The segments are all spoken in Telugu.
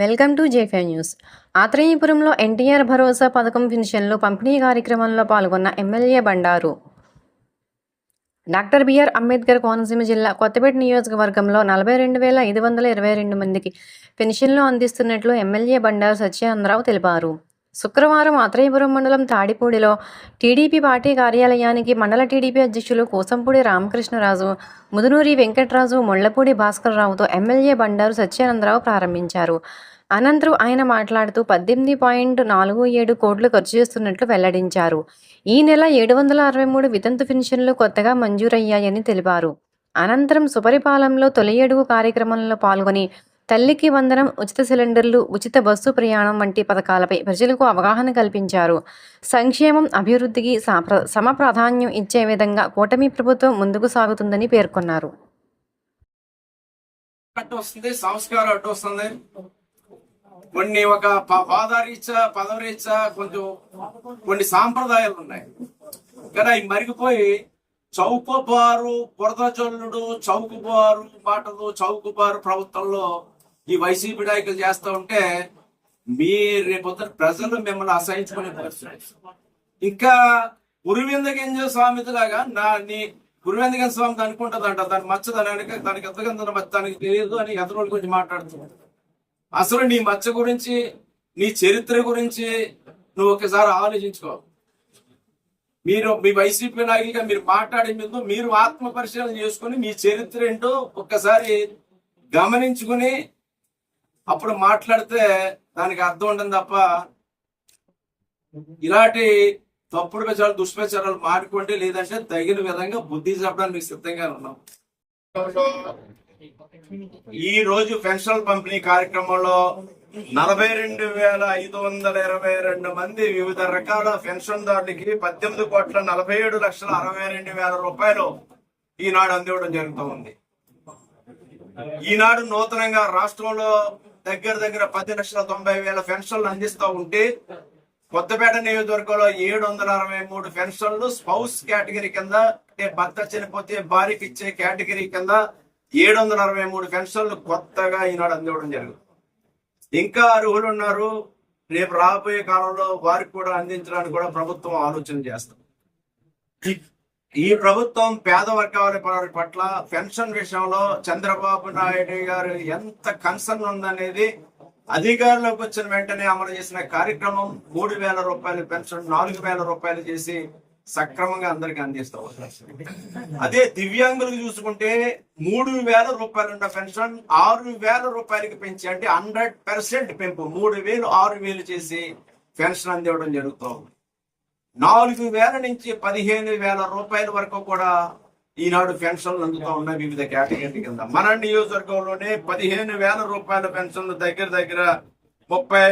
వెల్కమ్ టు జేఫే న్యూస్. ఆత్రేయపురంలో ఎన్టీఆర్ భరోసా పథకం పెన్షన్లు పంపిణీ కార్యక్రమంలో పాల్గొన్న MLA Bandaru. Doctor BR Ambedkar Konaseema జిల్లా కొత్తపేట నియోజకవర్గంలో నలభై రెండు వేల ఐదు వందల ఇరవై రెండు మందికి పెన్షన్లు అందిస్తున్నట్లు ఎమ్మెల్యే బండారు సత్యానందరావు తెలిపారు. శుక్రవారం ఆత్రేయపురం మండలం తాడిపూడిలో టీడీపీ పార్టీ కార్యాలయానికి మండల టీడీపీ అధ్యక్షులు కోసంపూడి రామకృష్ణరాజు ముదునూరి వెంకటరాజు ముళ్ళపూడి భాస్కరరావుతో ఎమ్మెల్యే బండారు సత్యానందరావు ప్రారంభించారు. అనంతరం ఆయన మాట్లాడుతూ పద్దెనిమిది పాయింట్ నాలుగు ఏడు కోట్లు ఖర్చు చేస్తున్నట్లు వెల్లడించారు. ఈ నెల ఏడు వందల అరవై మూడు వితంతు పెన్షన్లు కొత్తగా మంజూరయ్యాయని తెలిపారు. అనంతరం సుపరిపాలనలో తొలి ఏడుగు కార్యక్రమంలో పాల్గొని తల్లికి వందనం ఉచిత సిలిండర్లు ఉచిత బస్సు ప్రయాణం వంటి పథకాలపై ప్రజలకు అవగాహన కల్పించారు. సంక్షేమం అభివృద్ధికి సమప్రాధాన్యం ఇచ్చే విధంగా కూటమి ప్రభుత్వం ముందుకు సాగుతుందని పేర్కొన్నారు. సంస్కారం అడ్డు వస్తుంది. కొన్ని ఒక పాదరీత్యా పదవరీత్యా కొంచెం కొన్ని సాంప్రదాయాలు ఉన్నాయి. కానీ అవి మరిగిపోయి చౌకబారు బురద చౌకబారు మాటలు చౌకబారు ప్రభుత్వంలో ఈ వైసీపీ నాయకులు చేస్తూ ఉంటే మీ రేపొద్దున ప్రజలు మిమ్మల్ని అసహించుకునే పరిస్థితి ఇంకా గురువింద గింజ స్వామిలాగా నా నీ గురువిందగింజ స్వామి అనుకుంటుందంట. దాని మచ్చ దానికి ఎంతకంత దానికి తెలియదు అని ఎదురోళ్ళ గురించి మాట్లాడుతున్నాడు అసలు నీ మచ్చ గురించి నీ చరిత్ర గురించి నువ్వు ఒకసారి ఆలోచించుకో. మీరు మీ వైసీపీ నాయకులుగా మీరు మాట్లాడే ముందు మీరు ఆత్మ పరిశీలన చేసుకుని మీ చరిత్ర ఏంటో ఒక్కసారి గమనించుకుని అప్పుడు మాట్లాడితే దానికి అర్థం ఉంటుంది తప్ప ఇలాంటి తప్పుడు ప్రచారాలు దుష్ప్రచారాలు మానుకోండి లేదంటే తగిన విధంగా బుద్ధి చెప్పడానికి సిద్ధంగా ఉన్నాం. ఈ రోజు పెన్షన్ పంపిణీ కార్యక్రమంలో నలభై రెండు వేల ఐదు వందల ఇరవై రెండు మంది వివిధ రకాల పెన్షన్దారులకి పద్దెనిమిది కోట్ల నలభై ఏడు లక్షల అరవై రెండు వేల రూపాయలు ఈనాడు అందివ్వడం జరుగుతూ ఉంది. ఈనాడు నూతనంగా రాష్ట్రంలో దగ్గర దగ్గర పది లక్షల తొంభై వేల పెన్షన్లు అందిస్తూ ఉంటే కొత్తపేట నియోజకవర్గంలో ఏడు వందల అరవై మూడు పెన్షన్లు స్పౌస్ కేటగిరీ కింద అంటే భర్త చనిపోతే భార్యకి ఇచ్చే కేటగిరీ కింద ఏడు వందల అరవై మూడు పెన్షన్లు కొత్తగా ఈనాడు అందివ్వడం జరుగుతుంది ఇంకా అర్హులు ఉన్నారు. రేపు రాబోయే కాలంలో వారికి కూడా అందించడానికి కూడా ప్రభుత్వం ఆలోచన చేస్తుంది. ఈ ప్రభుత్వం పేద వర్గాల పట్ల పెన్షన్ విషయంలో చంద్రబాబు నాయుడు గారు ఎంత కన్సర్న్ ఉందనేది అధికారంలోకి వచ్చిన వెంటనే అమలు చేసిన కార్యక్రమం మూడు వేల రూపాయలు పెన్షన్ నాలుగు వేల రూపాయలు చేసి సక్రమంగా అందరికి అందిస్తూ. అదే దివ్యాంగులకు చూసుకుంటే మూడు వేల రూపాయలు ఉన్న పెన్షన్ ఆరు వేల రూపాయలకి పెంచి అంటే హండ్రెడ్ పర్సెంట్ పెంపు మూడు వేలు ఆరు వేలు చేసి పెన్షన్ అందివ్వడం జరుగుతుంది. నాలుగు వేల నుంచి పదిహేను వేల రూపాయల వరకు కూడా ఈనాడు పెన్షన్లు అందుతూ ఉన్నాయి వివిధ కేటగిరీ కింద. మన నియోజకవర్గంలోనే పదిహేను వేల రూపాయల పెన్షన్లు దగ్గర దగ్గర ముప్పై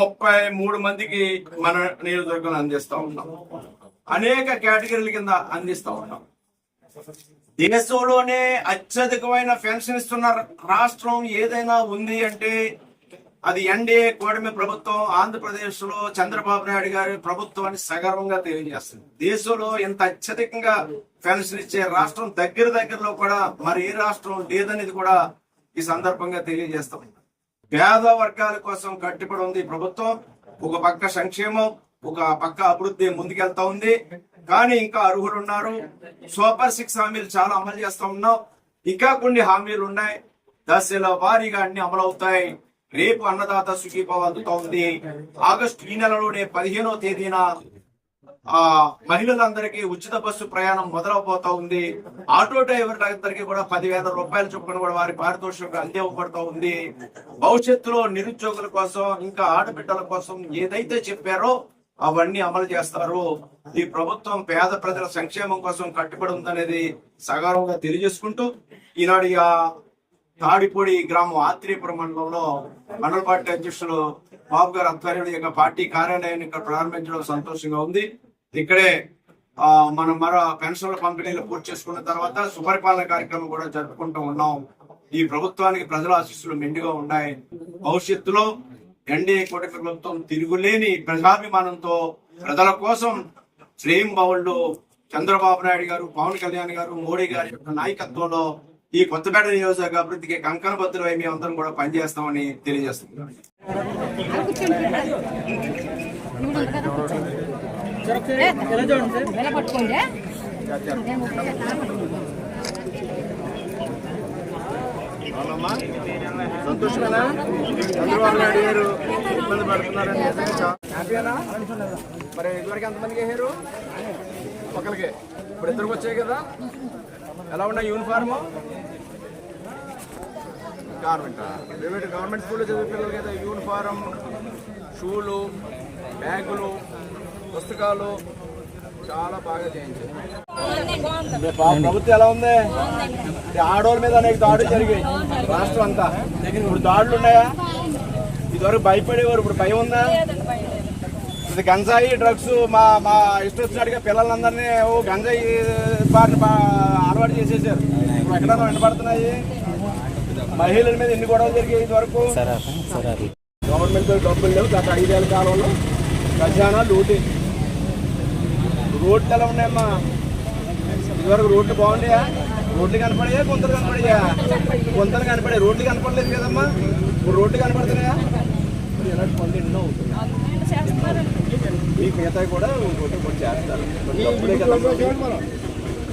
ముప్పై మూడు మందికి మన నియోజకవర్గంలో అందిస్తూ ఉన్నాం. అనేక కేటగిరీల కింద అందిస్తూ ఉన్నాం. దేశంలోనే అత్యధికమైన పెన్షన్ ఇస్తున్న రాష్ట్రం ఏదైనా ఉంది అంటే అది ఎన్డీఏ కూటమి ప్రభుత్వం ఆంధ్రప్రదేశ్లో చంద్రబాబు నాయుడు గారి ప్రభుత్వాన్ని సగర్వంగా తెలియజేస్తుంది. దేశంలో ఇంత అత్యధికంగా పెన్షన్ ఇచ్చే రాష్ట్రం దగ్గర దగ్గరలో కూడా మరి ఏ రాష్ట్రం లేదనేది కూడా ఈ సందర్భంగా తెలియజేస్తాం పేద వర్గాల కోసం కట్టుబడి ఉంది ప్రభుత్వం. ఒక పక్క సంక్షేమం ఒక పక్క అభివృద్ధి ముందుకెళ్తా ఉంది. కానీ ఇంకా అర్హులు ఉన్నారు. సూపర్ సిక్స్ హామీలు చాలా అమలు చేస్తా ఉన్నాం. ఇంకా కొన్ని హామీలు ఉన్నాయి. దశల వారీగా అన్ని అమలవుతాయి. రేపు అన్నదాత సుఖీభావ అందుతా ఉంది ఆగస్టు ఈ నెలలోనే పదిహేనో తేదీన ఆ మహిళలందరికీ ఉచిత బస్సు ప్రయాణం మొదలవబోతా ఉంది ఆటో డ్రైవర్లందరికీ కూడా పదివేల రూపాయల చొప్పున కూడా వారి పారితోషికం అందివ్వబడుతూ ఉంది భవిష్యత్తులో నిరుద్యోగుల కోసం ఇంకా ఆడబిడ్డల కోసం ఏదైతే చెప్పారో అవన్నీ అమలు చేస్తారు. ఈ ప్రభుత్వం పేద ప్రజల సంక్షేమం కోసం కట్టుబడి ఉందనేది సగర్వంగా తెలియజేసుకుంటూ ఈనాడు తాడిపూడి గ్రామం ఆత్రేయపురం మండలంలో మండల పార్టీ అధ్యక్షులు బాబు గారు ఆధ్వర్యంలో యొక్క పార్టీ కార్యాలయాన్ని ఇక్కడ ప్రారంభించడం సంతోషంగా ఉంది. ఇక్కడే మనం మరో పెన్షన్ల పంపిణీలు పూర్తి చేసుకున్న తర్వాత సుపరిపాలన కార్యక్రమం కూడా జరుపుకుంటూ ఉన్నాం. ఈ ప్రభుత్వానికి ప్రజల ఆశీస్సులు మెండుగా ఉన్నాయి. భవిష్యత్తులో ఎన్డీఏ కూటమి ప్రభుత్వం తిరుగులేని ప్రజాభిమానంతో ప్రజల కోసం శ్రేయం బావుళ్ళు చంద్రబాబు నాయుడు గారు పవన్ కళ్యాణ్ గారు మోడీ గారి యొక్క నాయకత్వంలో ఈ కొత్తపేట నియోజకవర్గ అభివృద్ధికి కంకణ బద్దులై మేము అందరం కూడా పనిచేస్తామని తెలియజేస్తున్నాం సంతోషమేనా చంద్రబాబు నాయుడు గారు ఇబ్బంది పడుతున్నారని హ్యాపీనా మరి ఇదివరకు ఎంతమందికి వేసారు? ఒకరికి ఇప్పుడు ఇద్దరికి వచ్చాయి కదా. ఎలా ఉన్నాయి యూనిఫార్మ్? గవర్నమెంట్. ప్రైవేట్ గవర్నమెంట్ స్కూల్లో చదివే పిల్లలకి అయితే యూనిఫారం షూలు బ్యాగులు పుస్తకాలు చాలా బాగా చేయించారు. ప్రభుత్వం ఎలా ఉంది? ఇది ఆడవాళ్ళ మీద అనేక దాడులు జరిగాయి. రాష్ట్రం అంతా. ఇప్పుడు దాడులు ఉన్నాయా? ఇదివరకు భయపడేవారు. ఇప్పుడు భయం ఉందా? ఇది గంజాయి డ్రగ్స్ మా మా ఇష్టం వచ్చినట్టుగా పిల్లలందరినీ ఓ గంజాయి బారిన అలవాటు చేసేసారు. ఇప్పుడు ఎక్కడైనా వెంటబడుతున్నాయి మహిళల మీద ఎన్ని గొడవలు జరిగాయి ఇదివరకు? గవర్నమెంట్ డబ్బులు లేవు గత ఐదేళ్ళ కాలంలో. ఖజానా లూటి. రోడ్లు ఎలా ఉన్నాయమ్మా? ఇదివరకు రోడ్లు బాగుండయా? రోడ్లు కనపడాయా? గుంతలు కనపడాయా? గుంతలు కనపడే రోడ్లు కనపడలేదు కదమ్మా. ఇప్పుడు రోడ్లు కనపడుతున్నాయా? ఇప్పుడు ఇలాంటి పనులు ఎన్నో అవుతున్నాయి. మీకు మిగతా కూడా ఇంకోటి చేస్తారు.